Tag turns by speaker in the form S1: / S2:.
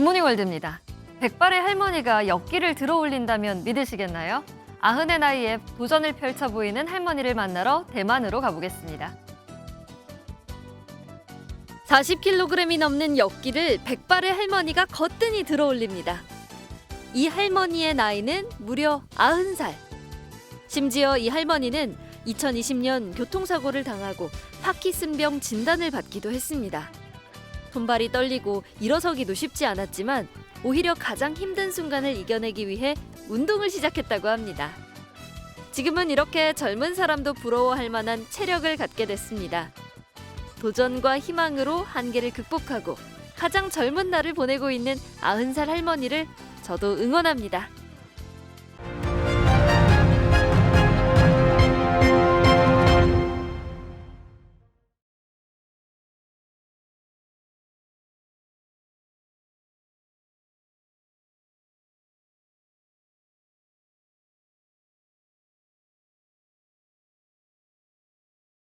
S1: 굿모닝 월드입니다. 백발의 할머니가 역기를 들어 올린다면 믿으시겠나요? 아흔의 나이에 도전을 펼쳐 보이는 할머니를 만나러 대만으로 가보겠습니다. 40kg이 넘는 역기를 백발의 할머니가 거뜬히 들어 올립니다. 이 할머니의 나이는 무려 90살. 심지어 이 할머니는 2020년 교통사고를 당하고 파키슨병 진단을 받기도 했습니다. 손발이 떨리고 일어서기도 쉽지 않았지만 오히려 가장 힘든 순간을 이겨내기 위해 운동을 시작했다고 합니다. 지금은 이렇게 젊은 사람도 부러워할 만한 체력을 갖게 됐습니다. 도전과 희망으로 한계를 극복하고 가장 젊은 날을 보내고 있는 90살 할머니를 저도 응원합니다.